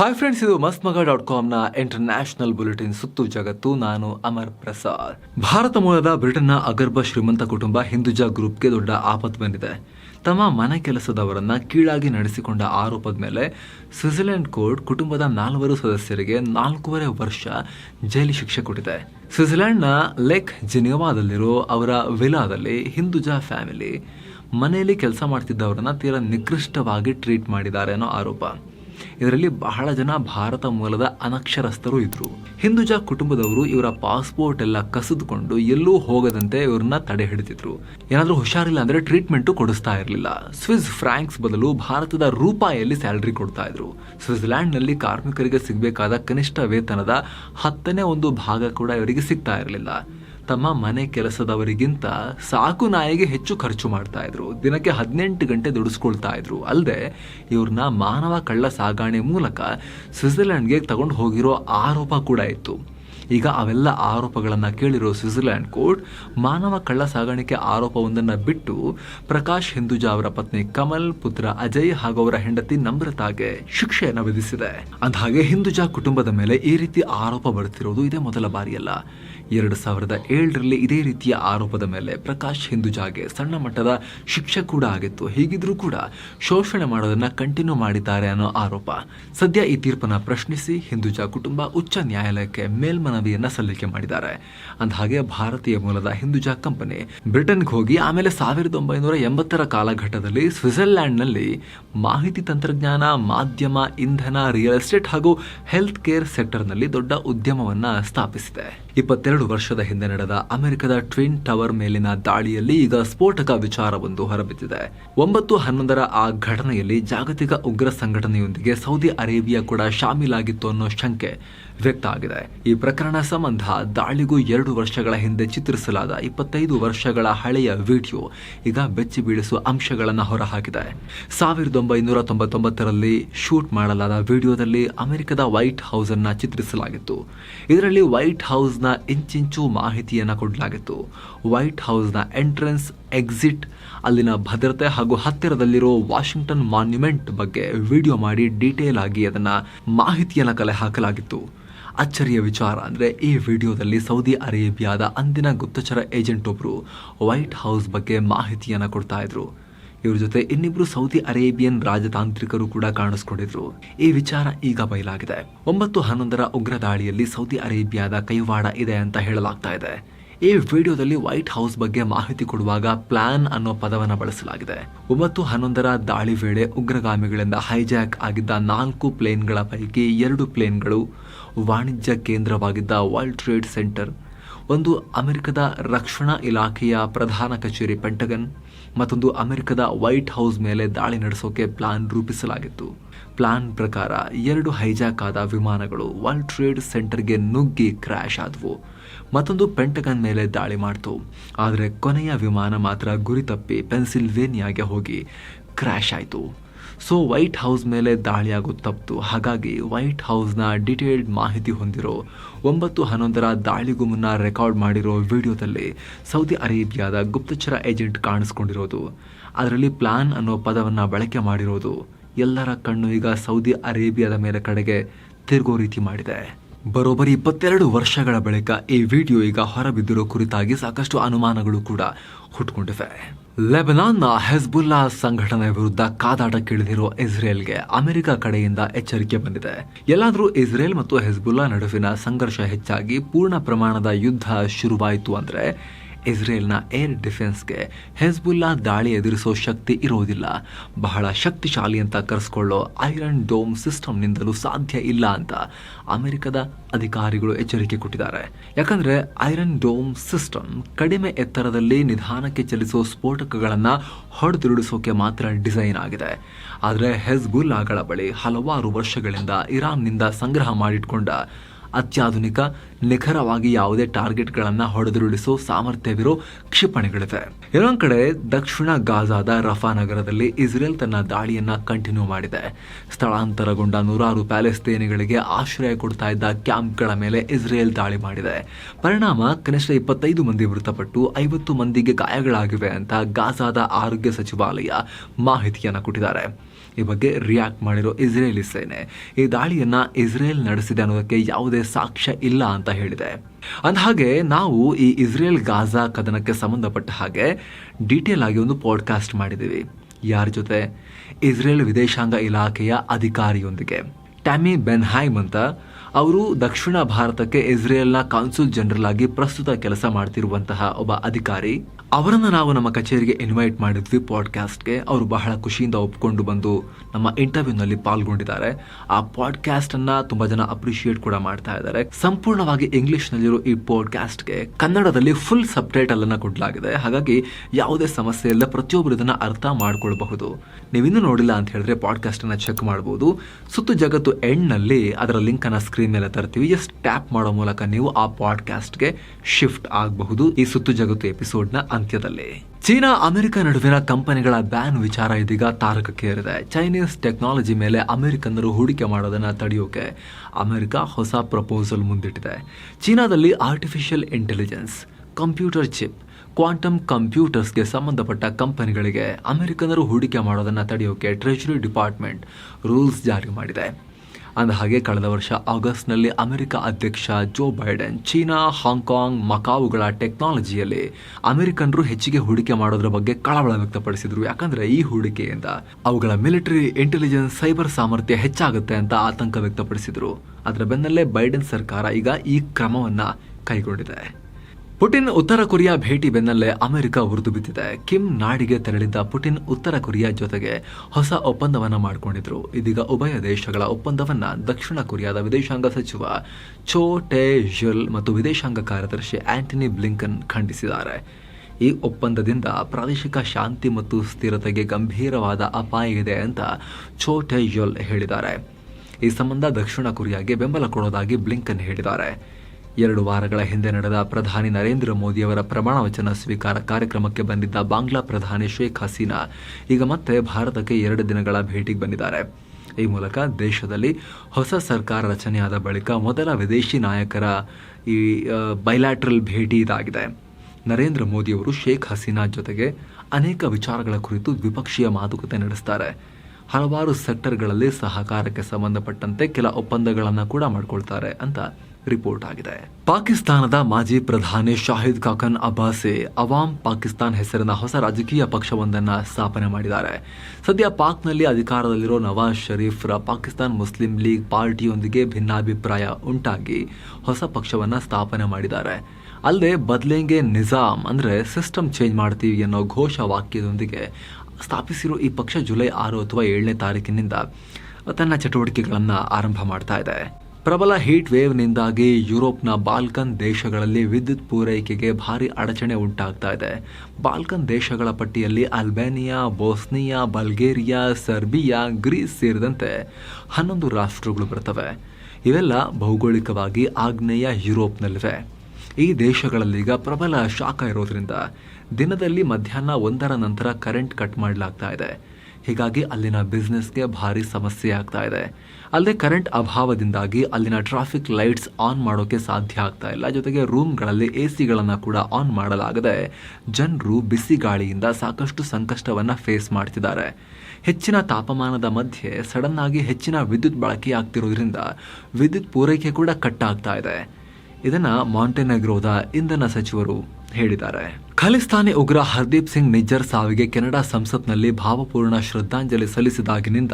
Hi friends ಇದು ಮಸ್ತ್ ಮಗ ಡಾಟ್ ಕಾಮ್ನ ಇಂಟರ್ನ್ಯಾಷನಲ್ ಬುಲೆಟಿನ್ ಸುತ್ತು ಜಗತ್ತು. ನಾನು ಅಮರ್ ಪ್ರಸಾದ್. ಭಾರತ ಮೂಲದ ಬ್ರಿಟನ್ನ ಅಗರ್ಭ ಶ್ರೀಮಂತ ಕುಟುಂಬ ಹಿಂದುಜಾ ಗ್ರೂಪ್ಗೆ ದೊಡ್ಡ ಆಪತ್ತು ಬಂದಿದೆ. ತಮ್ಮ ಮನೆ ಕೆಲಸದವರನ್ನ ಕೀಳಾಗಿ ನಡೆಸಿಕೊಂಡ ಆರೋಪದ ಮೇಲೆ ಸ್ವಿಟ್ಜರ್ಲೆಂಡ್ ಕೋರ್ಟ್ ಕುಟುಂಬದ ನಾಲ್ವರು ಸದಸ್ಯರಿಗೆ ನಾಲ್ಕೂವರೆ ವರ್ಷ ಜೈಲು ಶಿಕ್ಷೆ ಕೊಟ್ಟಿದೆ. ಸ್ವಿಟ್ಜರ್ಲೆಂಡ್ನ ಲೆಕ್ ಜಿನಿವಾದಲ್ಲಿರೋ ಅವರ ವಿಲಾದಲ್ಲಿ ಹಿಂದುಜಾ ಫ್ಯಾಮಿಲಿ ಮನೆಯಲ್ಲಿ ಕೆಲಸ ಮಾಡ್ತಿದ್ದವರನ್ನ ತೀರಾ ನಿಕೃಷ್ಟವಾಗಿ ಟ್ರೀಟ್ ಮಾಡಿದ್ದಾರೆ ಅನ್ನೋ ಆರೋಪ. ಇದರಲ್ಲಿ ಬಹಳ ಜನ ಭಾರತ ಮೂಲದ ಅನಕ್ಷರಸ್ಥರು ಇದ್ರು. ಹಿಂದುಜಾ ಕುಟುಂಬದವರು ಇವರ ಪಾಸ್ಪೋರ್ಟ್ ಎಲ್ಲ ಕಸಿದುಕೊಂಡು ಎಲ್ಲೂ ಹೋಗದಂತೆ ಇವ್ರನ್ನ ತಡೆ ಹಿಡಿದಿದ್ರು. ಏನಾದರೂ ಹುಷಾರಿಲ್ಲ ಅಂದ್ರೆ ಟ್ರೀಟ್ಮೆಂಟ್ ಕೊಡಿಸ್ತಾ ಇರಲಿಲ್ಲ. ಸ್ವಿಸ್ ಫ್ರಾಂಕ್ಸ್ ಬದಲು ಭಾರತದ ರೂಪಾಯಿಯಲ್ಲಿ ಸ್ಯಾಲರಿ ಕೊಡ್ತಾ ಇದ್ರು. ಸ್ವಿಟ್ಜರ್ಲ್ಯಾಂಡ್ನಲ್ಲಿ ಕಾರ್ಮಿಕರಿಗೆ ಸಿಗಬೇಕಾದ ಕನಿಷ್ಠ ವೇತನದ ಹತ್ತನೇ ಒಂದು ಭಾಗ ಕೂಡ ಇವರಿಗೆ ಸಿಗ್ತಾ ಇರಲಿಲ್ಲ. ತಮ್ಮ ಮನೆ ಕೆಲಸದವರಿಗಿಂತ ಸಾಕು ನಾಯಿಗೆ ಹೆಚ್ಚು ಖರ್ಚು ಮಾಡ್ತಾ ಇದ್ರು. ದಿನಕ್ಕೆ ಹದಿನೆಂಟು ಗಂಟೆ ದುಡಿಸ್ಕೊಳ್ತಾ ಇದ್ರು. ಅಲ್ಲದೆ ಇವ್ರನ್ನ ಮಾನವ ಕಳ್ಳ ಸಾಗಾಣೆ ಮೂಲಕ ಸ್ವಿಟ್ಜರ್ಲ್ಯಾಂಡ್ಗೆ ತಗೊಂಡು ಹೋಗಿರೋ ಆರೋಪ ಕೂಡ ಇತ್ತು. ಈಗ ಅವೆಲ್ಲ ಆರೋಪಗಳನ್ನು ಕೇಳಿರೋ ಸ್ವಿಟ್ಜರ್ಲೆಂಡ್ ಕೋರ್ಟ್ ಮಾನವ ಕಳ್ಳ ಸಾಗಾಣಿಕೆ ಆರೋಪವೊಂದನ್ನು ಬಿಟ್ಟು ಪ್ರಕಾಶ್ ಹಿಂದುಜಾ ಅವರ ಪತ್ನಿ ಕಮಲ್, ಪುತ್ರ ಅಜಯ್ ಹಾಗೂ ಅವರ ಹೆಂಡತಿ ನಮ್ರತಾಗೆ ಶಿಕ್ಷೆಯನ್ನು ವಿಧಿಸಿದೆ. ಅಂದಹಾಗೆ ಹಿಂದುಜಾ ಕುಟುಂಬದ ಮೇಲೆ ಈ ರೀತಿ ಆರೋಪ ಬರ್ತಿರೋದು ಇದೇ ಮೊದಲ ಬಾರಿಯಲ್ಲ. ಎರಡು ಸಾವಿರದ ಏಳರಲ್ಲಿ ಇದೇ ರೀತಿಯ ಆರೋಪದ ಮೇಲೆ ಪ್ರಕಾಶ್ ಹಿಂದುಜಾಗೆ ಸಣ್ಣ ಮಟ್ಟದ ಶಿಕ್ಷೆ ಕೂಡ ಆಗಿತ್ತು. ಹೀಗಿದ್ರೂ ಕೂಡ ಶೋಷಣೆ ಮಾಡೋದನ್ನ ಕಂಟಿನ್ಯೂ ಮಾಡಿದ್ದಾರೆ ಅನ್ನೋ ಆರೋಪ. ಸದ್ಯ ಈ ತೀರ್ಪನ್ನ ಪ್ರಶ್ನಿಸಿ ಹಿಂದುಜಾ ಕುಟುಂಬ ಉಚ್ಚ ನ್ಯಾಯಾಲಯಕ್ಕೆ ಮೇಲ್ಮನವಿಯನ್ನ ಸಲ್ಲಿಕೆ ಮಾಡಿದ್ದಾರೆ. ಅಂದಹಾಗೆ ಭಾರತೀಯ ಮೂಲದ ಹಿಂದುಜಾ ಕಂಪನಿ ಬ್ರಿಟನ್ಗೆ ಹೋಗಿ ಆಮೇಲೆ ಸಾವಿರದ ಒಂಬೈನೂರ ಎಂಬತ್ತರ ಕಾಲಘಟ್ಟದಲ್ಲಿ ಸ್ವಿಟ್ಜರ್ಲ್ಯಾಂಡ್ನಲ್ಲಿ ಮಾಹಿತಿ ತಂತ್ರಜ್ಞಾನ, ಮಾಧ್ಯಮ, ಇಂಧನ, ರಿಯಲ್ ಎಸ್ಟೇಟ್ ಹಾಗೂ ಹೆಲ್ತ್ ಕೇರ್ ಸೆಕ್ಟರ್ನಲ್ಲಿ ದೊಡ್ಡ ಉದ್ಯಮವನ್ನು ಸ್ಥಾಪಿಸಿದೆ. ಇಪ್ಪತ್ತೆರಡು ವರ್ಷದ ಹಿಂದೆ ನಡೆದ ಅಮೆರಿಕದ ಟ್ವಿನ್ ಟವರ್ ಮೇಲಿನ ದಾಳಿಯಲ್ಲಿ ಈಗ ಸ್ಫೋಟಕ ವಿಚಾರವೊಂದು ಹೊರಬಿದ್ದಿದೆ. ಒಂಬತ್ತು ಹನ್ನೊಂದರ ಆ ಘಟನೆಯಲ್ಲಿ ಜಾಗತಿಕ ಉಗ್ರ ಸಂಘಟನೆಯೊಂದಿಗೆ ಸೌದಿ ಅರೇಬಿಯಾ ಕೂಡ ಶಾಮೀಲಾಗಿತ್ತು ಅನ್ನೋ ಶಂಕೆ ವ್ಯಕ್ತ ಆಗಿದೆ. ಈ ಪ್ರಕರಣ ಸಂಬಂಧ ದಾಳಿಗೂ ಎರಡು ವರ್ಷಗಳ ಹಿಂದೆ ಚಿತ್ರಿಸಲಾದ ಇಪ್ಪತ್ತೈದು ವರ್ಷಗಳ ಹಳೆಯ ವಿಡಿಯೋ ಈಗ ಬೆಚ್ಚಿ ಬೀಳಿಸುವ ಅಂಶಗಳನ್ನು ಹೊರಹಾಕಿದೆ. ಸಾವಿರದ ಒಂಬೈನೂರ ತೊಂಬತ್ತೊಂಬತ್ತರಲ್ಲಿ ಶೂಟ್ ಮಾಡಲಾದ ವಿಡಿಯೋದಲ್ಲಿ ಅಮೆರಿಕದ ವೈಟ್ ಹೌಸ್ ಅನ್ನ ಚಿತ್ರಿಸಲಾಗಿತ್ತು. ಇದರಲ್ಲಿ ವೈಟ್ ಹೌಸ್ನ ಇಂಚಿಂಚು ಮಾಹಿತಿಯನ್ನು ಕೊಡಲಾಗಿತ್ತು. ವೈಟ್ ಹೌಸ್ನ ಎಂಟ್ರೆನ್ಸ್, ಎಕ್ಸಿಟ್, ಅಲ್ಲಿನ ಭದ್ರತೆ ಹಾಗೂ ಹತ್ತಿರದಲ್ಲಿರೋ ವಾಷಿಂಗ್ಟನ್ ಮಾನ್ಯುಮೆಂಟ್ ಬಗ್ಗೆ ವಿಡಿಯೋ ಮಾಡಿ ಡೀಟೇಲ್ ಆಗಿ ಅದನ್ನು ಮಾಹಿತಿಯನ್ನು ಕಲೆ ಹಾಕಲಾಗಿತ್ತು. ಅಚ್ಚರಿಯ ವಿಚಾರ ಅಂದರೆ ಈ ವಿಡಿಯೋದಲ್ಲಿ ಸೌದಿ ಅರೇಬಿಯಾದ ಅಂದಿನ ಗುಪ್ತಚರ ಏಜೆಂಟ್ ಒಬ್ಬರು ವೈಟ್ ಹೌಸ್ ಬಗ್ಗೆ ಮಾಹಿತಿಯನ್ನು ಕೊಡ್ತಾ ಇದ್ರು. ಇವ್ರ ಜೊತೆ ಇನ್ನಿಬ್ರು ಸೌದಿ ಅರೇಬಿಯನ್ ರಾಜತಾಂತ್ರಿಕರು ಕೂಡ ಕಾಣಿಸ್ಕೊಂಡಿದ್ರು. ಈ ವಿಚಾರ ಈಗ ಬಯಲಾಗಿದೆ. ಒಂಬತ್ತು ಹನ್ನೊಂದರ ಉಗ್ರ ದಾಳಿಯಲ್ಲಿ ಸೌದಿ ಅರೇಬಿಯಾದ ಕೈವಾಡ ಇದೆ ಅಂತ ಹೇಳಲಾಗ್ತಾ ಇದೆ. ಈ ವಿಡಿಯೋದಲ್ಲಿ ವೈಟ್ ಹೌಸ್ ಬಗ್ಗೆ ಮಾಹಿತಿ ಕೊಡುವಾಗ ಪ್ಲಾನ್ ಅನ್ನೋ ಪದವನ್ನು ಬಳಸಲಾಗಿದೆ. ಒಂಬತ್ತು ಹನ್ನೊಂದರ ದಾಳಿ ವೇಳೆ ಉಗ್ರಗಾಮಿಗಳಿಂದ ಹೈಜಾಕ್ ಆಗಿದ್ದ ನಾಲ್ಕು ಪ್ಲೇನ್ಗಳ ಪೈಕಿ ಎರಡು ಪ್ಲೇನ್ಗಳು ವಾಣಿಜ್ಯ ಕೇಂದ್ರವಾಗಿದ್ದ ವರ್ಲ್ಡ್ ಟ್ರೇಡ್ ಸೆಂಟರ್, ಒಂದು ಅಮೆರಿಕದ ರಕ್ಷಣಾ ಇಲಾಖೆಯ ಪ್ರಧಾನ ಕಚೇರಿ ಪೆಂಟಗನ್ ಮತ್ತೊಂದು ಅಮೆರಿಕದ ವೈಟ್ ಹೌಸ್ ಮೇಲೆ ದಾಳಿ ನಡೆಸೋಕೆ ಪ್ಲಾನ್ ರೂಪಿಸಲಾಗಿತ್ತು. ಪ್ಲಾನ್ ಪ್ರಕಾರ ಎರಡು ಹೈಜಾಕ್ ಆದ ವಿಮಾನಗಳು ವರ್ಲ್ಡ್ ಟ್ರೇಡ್ ಸೆಂಟರ್ಗೆ ನುಗ್ಗಿ ಕ್ರ್ಯಾಶ್ ಆದವು. ಮತ್ತೊಂದು ಪೆಂಟಗನ್ ಮೇಲೆ ದಾಳಿ ಮಾಡ್ತು. ಆದರೆ ಕೊನೆಯ ವಿಮಾನ ಮಾತ್ರ ಗುರಿ ತಪ್ಪಿ ಪೆನ್ಸಿಲ್ವೇನಿಯಾಗೆ ಹೋಗಿ ಕ್ರ್ಯಾಶ್ ಆಯಿತು. ಸೊ ವೈಟ್ ಹೌಸ್ ಮೇಲೆ ದಾಳಿಯಾಗೋದು ತಪ್ಪಿತು ಹಾಗಾಗಿ ವೈಟ್ ಹೌಸ್ನ ಡಿಟೇಲ್ಡ್ ಮಾಹಿತಿ ಹೊಂದಿರೋ ಒಂಬತ್ತು ಹನ್ನೊಂದರ ದಾಳಿಗೂ ಮುನ್ನ ರೆಕಾರ್ಡ್ ಮಾಡಿರೋ ವಿಡಿಯೋದಲ್ಲಿ ಸೌದಿ ಅರೇಬಿಯಾದ ಗುಪ್ತಚರ ಏಜೆಂಟ್ ಕಾಣಿಸ್ಕೊಂಡಿರೋದು. ಅದರಲ್ಲಿ ಪ್ಲಾನ್ ಅನ್ನೋ ಪದವನ್ನು ಬಳಕೆ ಮಾಡಿರೋದು. ಎಲ್ಲರ ಕಣ್ಣು ಈಗ ಸೌದಿ ಅರೇಬಿಯಾದ ಮೇಲೆ ಕಡೆಗೆ ತಿರುಗೋ ರೀತಿ ಮಾಡಿದೆ. ಬರೋಬ್ಬರಿ ಇಪ್ಪತ್ತೆರಡು ವರ್ಷಗಳ ಬಳಿಕ ಈ ವಿಡಿಯೋ ಈಗ ಹೊರಬಿದ್ದಿರೋ ಕುರಿತಾಗಿ ಸಾಕಷ್ಟು ಅನುಮಾನಗಳು ಕೂಡ ಹುಟ್ಕೊಂಡಿವೆ. ಲೆಬನಾನ್ನ ಹೆಜ್ಬುಲ್ಲಾ ಸಂಘಟನೆ ವಿರುದ್ಧ ಕಾದಾಟಕ್ಕಿಳಿದಿರೋ ಇಸ್ರೇಲ್ಗೆ ಅಮೆರಿಕ ಕಡೆಯಿಂದ ಎಚ್ಚರಿಕೆ ಬಂದಿದೆ. ಎಲ್ಲಾದರೂ ಇಸ್ರೇಲ್ ಮತ್ತು ಹೆಜ್ಬುಲ್ಲಾ ನಡುವಿನ ಸಂಘರ್ಷ ಹೆಚ್ಚಾಗಿ ಪೂರ್ಣ ಪ್ರಮಾಣದ ಯುದ್ಧ ಶುರುವಾಯಿತು ಅಂದ್ರೆ ಇಸ್ರೇಲ್ನ ಏರ್ ಡಿಫೆನ್ಸ್ಗೆ ಹೆಜ್ಬುಲ್ಲಾ ದಾಳಿ ಎದುರಿಸೋ ಶಕ್ತಿ ಇರೋದಿಲ್ಲ. ಬಹಳ ಶಕ್ತಿಶಾಲಿ ಅಂತ ಕರೆಸ್ಕೊಳ್ಳೋ ಐರನ್ ಡೋಮ್ ಸಿಸ್ಟಮ್ನಿಂದಲೂ ಸಾಧ್ಯ ಇಲ್ಲ ಅಂತ ಅಮೆರಿಕದ ಅಧಿಕಾರಿಗಳು ಎಚ್ಚರಿಕೆ ಕೊಟ್ಟಿದ್ದಾರೆ. ಯಾಕಂದ್ರೆ ಐರನ್ ಡೋಮ್ ಸಿಸ್ಟಮ್ ಕಡಿಮೆ ಎತ್ತರದಲ್ಲಿ ನಿಧಾನಕ್ಕೆ ಚಲಿಸೋ ಸ್ಫೋಟಕಗಳನ್ನು ಹೊಡೆದುರುಳಿಸೋಕೆ ಮಾತ್ರ ಡಿಸೈನ್ ಆಗಿದೆ. ಆದರೆ ಹೆಜ್ಬುಲ್ಲಾಗಳ ಬಳಿ ಹಲವಾರು ವರ್ಷಗಳಿಂದ ಇರಾನ್ನಿಂದ ಸಂಗ್ರಹ ಮಾಡಿಟ್ಕೊಂಡ ಅತ್ಯಾಧುನಿಕ, ನಿಖರವಾಗಿ ಯಾವುದೇ ಟಾರ್ಗೆಟ್ಗಳನ್ನು ಹೊಡೆದುರುಳಿಸುವ ಸಾಮರ್ಥ್ಯವಿರೋ ಕ್ಷಿಪಣಿಗಳಿವೆ. ಇನ್ನೊಂದು ಕಡೆ, ದಕ್ಷಿಣ ಗಾಜಾದ ರಫಾ ನಗರದಲ್ಲಿ ಇಸ್ರೇಲ್ ತನ್ನ ದಾಳಿಯನ್ನು ಕಂಟಿನ್ಯೂ ಮಾಡಿದೆ. ಸ್ಥಳಾಂತರಗೊಂಡ ನೂರಾರು ಪ್ಯಾಲೆಸ್ತೇನಿಗಳಿಗೆ ಆಶ್ರಯ ಕೊಡ್ತಾ ಇದ್ದ ಕ್ಯಾಂಪ್ಗಳ ಮೇಲೆ ಇಸ್ರೇಲ್ ದಾಳಿ ಮಾಡಿದೆ. ಪರಿಣಾಮ, ಕನಿಷ್ಠ ಇಪ್ಪತ್ತೈದು ಮಂದಿ ಮೃತಪಟ್ಟು ಐವತ್ತು ಮಂದಿಗೆ ಗಾಯಗಳಾಗಿವೆ ಅಂತ ಗಾಜಾದ ಆರೋಗ್ಯ ಸಚಿವಾಲಯ ಮಾಹಿತಿಯನ್ನು ಕೊಟ್ಟಿದ್ದಾರೆ. ಈ ಬಗ್ಗೆ ರಿಯಾಕ್ಟ್ ಮಾಡಿರೋ ಇಸ್ರೇಲಿ ಸೇನೆ. ಈ ದಾಳಿಯನ್ನ ಇಸ್ರೇಲ್ ನಡೆಸಿದೆ ಅನ್ನೋದಕ್ಕೆ ಯಾವುದೇ ಸಾಕ್ಷ್ಯ ಇಲ್ಲ ಅಂತ ಹೇಳಿದೆ. ಅಂದಹಾಗೆ ನಾವು ಈ ಇಸ್ರೇಲ್ ಗಾಜಾ ಕದನಕ್ಕೆ ಸಂಬಂಧಪಟ್ಟ ಹಾಗೆ ಡೀಟೇಲ್ ಆಗಿ ಒಂದು ಪಾಡ್ಕಾಸ್ಟ್ ಮಾಡಿದ್ದೀವಿ. ಯಾರ ಜೊತೆ? ಇಸ್ರೇಲ್ ವಿದೇಶಾಂಗ ಇಲಾಖೆಯ ಅಧಿಕಾರಿಯೊಂದಿಗೆ. ಟ್ಯಾಮಿ ಬೆನ್ಹೈಮ್ ಅಂತ. ಅವರು ದಕ್ಷಿಣ ಭಾರತಕ್ಕೆ ಇಸ್ರೇಲ್ನ ಕಾನ್ಸುಲ್ ಜನರಲ್ ಆಗಿ ಪ್ರಸ್ತುತ ಕೆಲಸ ಮಾಡ್ತಿರುವಂತಹ ಒಬ್ಬ ಅಧಿಕಾರಿ. ಅವರನ್ನು ನಾವು ನಮ್ಮ ಕಚೇರಿಗೆ ಇನ್ವೈಟ್ ಮಾಡಿದ್ವಿ ಪಾಡ್ಕಾಸ್ಟ್ಗೆ ಅವರು ಬಹಳ ಖುಷಿಯಿಂದ ಒಪ್ಕೊಂಡು ಬಂದು ನಮ್ಮ ಇಂಟರ್ವ್ಯೂನಲ್ಲಿ ಪಾಲ್ಗೊಂಡಿದ್ದಾರೆ. ಆ ಪಾಡ್ಕಾಸ್ಟ್ ತುಂಬ ಜನ ಅಪ್ರಿಷಿಯೇಟ್ ಕೂಡ ಮಾಡ್ತಾ ಇದ್ದಾರೆ. ಸಂಪೂರ್ಣವಾಗಿ ಇಂಗ್ಲೀಷ್ನಲ್ಲಿರೋ ಈ ಪಾಡ್ಕಾಸ್ಟ್ಗೆ ಕನ್ನಡದಲ್ಲಿ ಫುಲ್ ಸಬ್ ಟೈಟಲ್ ಕೊಡಲಾಗಿದೆ. ಹಾಗಾಗಿ ಯಾವುದೇ ಸಮಸ್ಯೆ ಇಲ್ಲ ಪ್ರತಿಯೊಬ್ಬರು ಇದನ್ನು ಅರ್ಥ ಮಾಡ್ಕೊಳ್ಬಹುದು. ನೀವಿನ್ನೂ ನೋಡಿಲ್ಲ ಅಂತ ಹೇಳಿದ್ರೆ ಪಾಡ್ಕಾಸ್ಟ್ ಅನ್ನ ಚೆಕ್ ಮಾಡಬಹುದು ಸುತ್ತು ಜಗತ್ತು ಎಂಡ್ನಲ್ಲಿ ಅದರ ಲಿಂಕ್ ಅನ್ನ ಸ್ಕ್ರೀನ್ ಮೇಲೆ ತರ್ತೀವಿ. ಜಸ್ಟ್ ಟ್ಯಾಪ್ ಮಾಡೋ ಮೂಲಕ ನೀವು ಆ ಪಾಡ್ಕಾಸ್ಟ್ಗೆ ಶಿಫ್ಟ್ ಆಗಬಹುದು. ಈ ಸುತ್ತು ಜಗತ್ತು ಎಪಿಸೋಡ್ನ ಅಂತ್ಯದಲ್ಲಿ. ಚೀನಾ, ಅಮೆರಿಕ ನಡುವಿನ ಕಂಪನಿಗಳ ಬ್ಯಾನ್ ವಿಚಾರ ಇದೀಗ ತಾರಕಕ್ಕೇರಿದೆ ಚೈನೀಸ್ ಟೆಕ್ನಾಲಜಿ ಮೇಲೆ ಅಮೆರಿಕನ್ನರು ಹೂಡಿಕೆ ಮಾಡೋದನ್ನ ತಡೆಯೋಕೆ ಅಮೆರಿಕ ಹೊಸ ಪ್ರಪೋಸಲ್ ಮುಂದಿಟ್ಟಿದೆ. ಚೀನಾದಲ್ಲಿ artificial intelligence computer chip quantum ಕಂಪ್ಯೂಟರ್ಸ್ಗೆ ಸಂಬಂಧಪಟ್ಟ ಕಂಪನಿಗಳಿಗೆ ಅಮೆರಿಕನರು ಹೂಡಿಕೆ ಮಾಡೋದನ್ನು ತಡೆಯೋಕೆ ಟ್ರೆಜರಿ ಡಿಪಾರ್ಟ್ಮೆಂಟ್ ರೂಲ್ಸ್ ಜಾರಿ ಮಾಡಿದೆ. ಅಂದ ಹಾಗೆ ಕಳೆದ ವರ್ಷ ಆಗಸ್ಟ್ನಲ್ಲಿ ಅಮೆರಿಕ ಅಧ್ಯಕ್ಷ Joe Biden China Hong Kong ಮಕಾವುಗಳ ಟೆಕ್ನಾಲಜಿಯಲ್ಲಿ ಅಮೆರಿಕನರು ಹೆಚ್ಚಿಗೆ ಹೂಡಿಕೆ ಮಾಡೋದ್ರ ಬಗ್ಗೆ ಕಳವಳ ವ್ಯಕ್ತಪಡಿಸಿದ್ರು. ಯಾಕಂದ್ರೆ ಈ ಹೂಡಿಕೆಯಿಂದ ಅವುಗಳ ಮಿಲಿಟರಿ ಇಂಟೆಲಿಜೆನ್ಸ್ ಸೈಬರ್ ಸಾಮರ್ಥ್ಯ ಹೆಚ್ಚಾಗುತ್ತೆ ಅಂತ ಆತಂಕ ವ್ಯಕ್ತಪಡಿಸಿದ್ರು. ಅದರ ಬೆನ್ನಲ್ಲೇ ಬೈಡನ್ ಸರ್ಕಾರ ಈಗ ಈ ಕ್ರಮವನ್ನು ಕೈಗೊಂಡಿದೆ. ಪುಟಿನ್ ಉತ್ತರ ಕೊರಿಯಾ ಭೇಟಿ ಬೆನ್ನಲ್ಲೇ ಅಮೆರಿಕ ಉರಿದು ಬಿದ್ದಿದೆ. ಕಿಮ್ ನಾಡಿಗೆ ತೆರಳಿದ್ದ ಪುಟಿನ್ ಉತ್ತರ ಕೊರಿಯಾ ಜೊತೆಗೆ ಹೊಸ ಒಪ್ಪಂದವನ್ನ ಮಾಡಿಕೊಂಡಿದ್ರು. ಇದೀಗ ಉಭಯ ದೇಶಗಳ ಒಪ್ಪಂದವನ್ನ ದಕ್ಷಿಣ ಕೊರಿಯಾದ ವಿದೇಶಾಂಗ ಸಚಿವ ಚೋ ಟೆ ಮತ್ತು ವಿದೇಶಾಂಗ ಕಾರ್ಯದರ್ಶಿ ಆಂಟನಿ ಬ್ಲಿಂಕನ್ ಖಂಡಿಸಿದ್ದಾರೆ. ಈ ಒಪ್ಪಂದದಿಂದ ಪ್ರಾದೇಶಿಕ ಶಾಂತಿ ಮತ್ತು ಸ್ಥಿರತೆಗೆ ಗಂಭೀರವಾದ ಅಪಾಯ ಇದೆ ಅಂತ ಚೋ ಟೆ ಹೇಳಿದ್ದಾರೆ. ಈ ಸಂಬಂಧ ದಕ್ಷಿಣ ಕೊರಿಯಾಗೆ ಬೆಂಬಲ ಕೊಡೋದಾಗಿ ಬ್ಲಿಂಕನ್ ಹೇಳಿದ್ದಾರೆ. ಎರಡು ವಾರಗಳ ಹಿಂದೆ ನಡೆದ ಪ್ರಧಾನಿ ನರೇಂದ್ರ ಮೋದಿಯವರ ಪ್ರಮಾಣ ವಚನ ಸ್ವೀಕಾರ ಕಾರ್ಯಕ್ರಮಕ್ಕೆ ಬಂದಿದ್ದ ಬಾಂಗ್ಲಾ ಪ್ರಧಾನಿ ಶೇಖ್ ಹಸೀನಾ ಈಗ ಮತ್ತೆ ಭಾರತಕ್ಕೆ ಎರಡು ದಿನಗಳ ಭೇಟಿಗೆ ಬಂದಿದ್ದಾರೆ. ಈ ಮೂಲಕ ದೇಶದಲ್ಲಿ ಹೊಸ ಸರ್ಕಾರ ರಚನೆಯಾದ ಬಳಿಕ ಮೊದಲ ವಿದೇಶಿ ನಾಯಕರ ಈ ಬೈಲ್ಯಾಟ್ರಲ್ ಭೇಟಿ ಇದಾಗಿದೆ. ನರೇಂದ್ರ ಮೋದಿಯವರು ಶೇಖ್ ಹಸೀನಾ ಜೊತೆಗೆ ಅನೇಕ ವಿಚಾರಗಳ ಕುರಿತು ದ್ವಿಪಕ್ಷೀಯ ಮಾತುಕತೆ ನಡೆಸ್ತಾರೆ. ಹಲವಾರು ಸೆಕ್ಟರ್ಗಳಲ್ಲಿ ಸಹಕಾರಕ್ಕೆ ಸಂಬಂಧಪಟ್ಟಂತೆ ಕೆಲ ಒಪ್ಪಂದಗಳನ್ನು ಕೂಡ ಮಾಡಿಕೊಳ್ತಾರೆ ಅಂತ ರಿಪೋರ್ಟ್ ಆಗಿದೆ. ಪಾಕಿಸ್ತಾನದ ಮಾಜಿ ಪ್ರಧಾನಿ ಶಾಹಿದ್ ಖಾಕನ್ ಅಬ್ಬಾಸಿ ಅವಾಮ್ ಪಾಕಿಸ್ತಾನ್ ಹೆಸರಿನ ಹೊಸ ರಾಜಕೀಯ ಪಕ್ಷವೊಂದನ್ನು ಸ್ಥಾಪನೆ ಮಾಡಿದ್ದಾರೆ. ಸದ್ಯ ಪಾಕ್ನಲ್ಲಿ ಅಧಿಕಾರದಲ್ಲಿರೋ ನವಾಜ್ ಶರೀಫ್ರ ಪಾಕಿಸ್ತಾನ್ ಮುಸ್ಲಿಂ ಲೀಗ್ ಪಾರ್ಟಿಯೊಂದಿಗೆ ಭಿನ್ನಾಭಿಪ್ರಾಯ ಉಂಟಾಗಿ ಹೊಸ ಪಕ್ಷವನ್ನ ಸ್ಥಾಪನೆ ಮಾಡಿದ್ದಾರೆ. ಅಲ್ಲದೆ ಬದಲೇಂಗೆ ನಿಜಾಮ್ ಅಂದ್ರೆ ಸಿಸ್ಟಮ್ ಚೇಂಜ್ ಮಾಡ್ತೀವಿ ಅನ್ನೋ ಘೋಷ ವಾಕ್ಯದೊಂದಿಗೆ ಸ್ಥಾಪಿಸಿರೋ ಈ ಪಕ್ಷ ಜುಲೈ ಆರು ಅಥವಾ ಏಳನೇ ತಾರೀಕಿನಿಂದ ತನ್ನ ಚಟುವಟಿಕೆಗಳನ್ನು ಆರಂಭ ಮಾಡ್ತಾ ಇದೆ. ಪ್ರಬಲ ಹೀಟ್ ವೇವ್ನಿಂದಾಗಿ ಯುರೋಪ್ನ ಬಾಲ್ಕನ್ ದೇಶಗಳಲ್ಲಿ ವಿದ್ಯುತ್ ಪೂರೈಕೆಗೆ ಭಾರಿ ಅಡಚಣೆ ಉಂಟಾಗ್ತಾ ಇದೆ. ಬಾಲ್ಕನ್ ದೇಶಗಳ ಪಟ್ಟಿಯಲ್ಲಿ Albania, Bosnia, Bulgaria, Serbia, Greece ಸೇರಿದಂತೆ ಹನ್ನೊಂದು ರಾಷ್ಟ್ರಗಳು ಬರ್ತವೆ ಇವೆಲ್ಲ ಭೌಗೋಳಿಕವಾಗಿ ಆಗ್ನೇಯ ಯುರೋಪ್ನಲ್ಲಿವೆ. ಈ ದೇಶಗಳಲ್ಲೀಗ ಪ್ರಬಲ ಶಾಖ ಇರೋದ್ರಿಂದ ದಿನದಲ್ಲಿ ಮಧ್ಯಾಹ್ನ ಒಂದರ ನಂತರ ಕರೆಂಟ್ ಕಟ್ ಮಾಡಲಾಗ್ತಾ ಇದೆ. ಹೀಗಾಗಿ ಅಲ್ಲಿನ ಬಿಸ್ನೆಸ್ಗೆ ಭಾರಿ ಸಮಸ್ಯೆ ಆಗ್ತಾ ಇದೆ. ಅಲ್ಲದೆ ಕರೆಂಟ್ ಅಭಾವದಿಂದಾಗಿ ಅಲ್ಲಿನ ಟ್ರಾಫಿಕ್ ಲೈಟ್ಸ್ ಆನ್ ಮಾಡೋಕೆ ಸಾಧ್ಯ ಆಗ್ತಾ ಇಲ್ಲ. ಜೊತೆಗೆ ರೂಮ್ಗಳಲ್ಲಿ ಎ ಸಿಗಳನ್ನು ಕೂಡ ಆನ್ ಮಾಡಲಾಗದೆ ಜನರು ಬಿಸಿ ಗಾಳಿಯಿಂದ ಸಾಕಷ್ಟು ಸಂಕಷ್ಟವನ್ನು ಫೇಸ್ ಮಾಡ್ತಿದ್ದಾರೆ. ಹೆಚ್ಚಿನ ತಾಪಮಾನದ ಮಧ್ಯೆ ಸಡನ್ ಆಗಿ ಹೆಚ್ಚಿನ ವಿದ್ಯುತ್ ಬಳಕೆ ಆಗ್ತಿರೋದ್ರಿಂದ ವಿದ್ಯುತ್ ಪೂರೈಕೆ ಕೂಡ ಕಟ್ ಆಗ್ತಾ ಇದೆ. ಮೌಂಟೇನ್ ಮಾಂಟೆನೆಗ್ರೋದ ಇಂಧನ ಸಚಿವರು ಹೇಳಿದ್ದಾರೆ. ಖಲಿಸ್ತಾನಿ ಉಗ್ರ ಹರ್ದೀಪ್ ಸಿಂಗ್ ನಿಜ್ಜರ್ ಸಾವಿಗೆ ಕೆನಡಾ ಸಂಸತ್ನಲ್ಲಿ ಭಾವಪೂರ್ಣ ಶ್ರದ್ಧಾಂಜಲಿ ಸಲ್ಲಿಸಿದಾಗಿನಿಂದ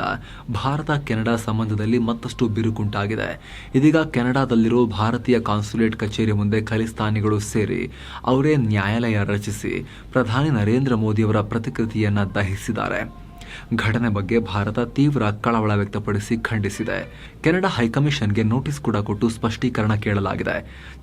ಭಾರತ ಕೆನಡಾ ಸಂಬಂಧದಲ್ಲಿ ಮತ್ತಷ್ಟು ಬಿರುಕುಂಟಾಗಿದೆ. ಇದೀಗ ಕೆನಡಾದಲ್ಲಿರೋ ಭಾರತೀಯ ಕಾನ್ಸುಲೇಟ್ ಕಚೇರಿ ಮುಂದೆ ಖಲಿಸ್ತಾನಿಗಳು ಸೇರಿ ಅವರೇ ನ್ಯಾಯಾಲಯ ರಚಿಸಿ ಪ್ರಧಾನಿ ನರೇಂದ್ರ ಮೋದಿಯವರ ಪ್ರತಿಕೃತಿಯನ್ನು ದಹಿಸಿದ್ದಾರೆ. ಘಟನೆ ಬಗ್ಗೆ ಭಾರತ ತೀವ್ರ ಕಳವಳ ವ್ಯಕ್ತಪಡಿಸಿ ಖಂಡಿಸಿದೆ. ಕೆನಡಾ ಹೈಕಮಿಷನ್ಗೆ ನೋಟಿಸ್ ಕೂಡ ಕೊಟ್ಟು ಸ್ಪಷ್ಟೀಕರಣ ಕೇಳಲಾಗಿದೆ.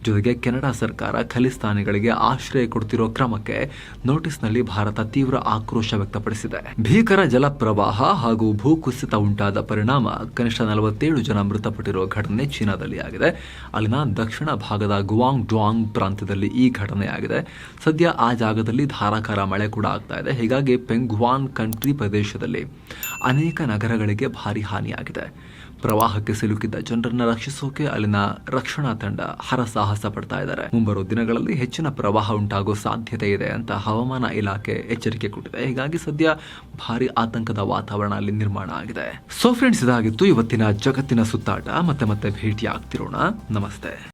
ಜೊತೆಗೆ ಕೆನಡಾ ಸರ್ಕಾರ ಖಲಿಸ್ತಾನಿಗಳಿಗೆ ಆಶ್ರಯ ಕೊಡ್ತಿರೋ ಕ್ರಮಕ್ಕೆ ನೋಟಿಸ್ನಲ್ಲಿ ಭಾರತ ತೀವ್ರ ಆಕ್ರೋಶ ವ್ಯಕ್ತಪಡಿಸಿದೆ. ಭೀಕರ ಜಲಪ್ರವಾಹ ಹಾಗೂ ಭೂಕುಸಿತ ಉಂಟಾದ ಪರಿಣಾಮ ಕನಿಷ್ಠ ನಲವತ್ತೇಳು ಜನ ಮೃತಪಟ್ಟಿರುವ ಘಟನೆ ಚೀನಾದಲ್ಲಿ ಆಗಿದೆ. ಅಲ್ಲಿನ ದಕ್ಷಿಣ ಭಾಗದ ಗುವಾಂಗ್ ಡ್ವಾಂಗ್ ಪ್ರಾಂತ್ಯದಲ್ಲಿ ಈ ಘಟನೆಯಾಗಿದೆ ಸದ್ಯ ಆ ಜಾಗದಲ್ಲಿ ಧಾರಾಕಾರ ಮಳೆ ಕೂಡ ಆಗ್ತಾ ಇದೆ. ಹೀಗಾಗಿ ಪೆಂಗ್ವಾನ್ ಕಂಟ್ರಿ ಪ್ರದೇಶದಲ್ಲಿ ಅನೇಕ ನಗರಗಳಿಗೆ ಭಾರಿ ಹಾನಿಯಾಗಿದೆ. ಪ್ರವಾಹಕ್ಕೆ ಸಿಲುಕಿದ್ದ ಜನರನ್ನ ರಕ್ಷಿಸೋಕೆ ಅಲ್ಲಿನ ರಕ್ಷಣಾ ತಂಡ ಹರಸಾಹಸ ಪಡ್ತಾ ಇದ್ದಾರೆ. ಮುಂಬರುವ ದಿನಗಳಲ್ಲಿ ಹೆಚ್ಚಿನ ಪ್ರವಾಹ ಉಂಟಾಗೋ ಸಾಧ್ಯತೆ ಇದೆ ಅಂತ ಹವಾಮಾನ ಇಲಾಖೆ ಎಚ್ಚರಿಕೆ ಕೊಟ್ಟಿದೆ. ಹೀಗಾಗಿ ಸದ್ಯ ಭಾರಿ ಆತಂಕದ ವಾತಾವರಣ ಅಲ್ಲಿ ನಿರ್ಮಾಣ ಆಗಿದೆ. ಸೊ ಫ್ರೆಂಡ್ಸ್ ಇದಾಗಿತ್ತು ಇವತ್ತಿನ ಜಗತ್ತಿನ ಸುತ್ತಾಟ. ಮತ್ತೆ ಮತ್ತೆ ಭೇಟಿ ಆಗ್ತಿರೋಣ ನಮಸ್ತೆ.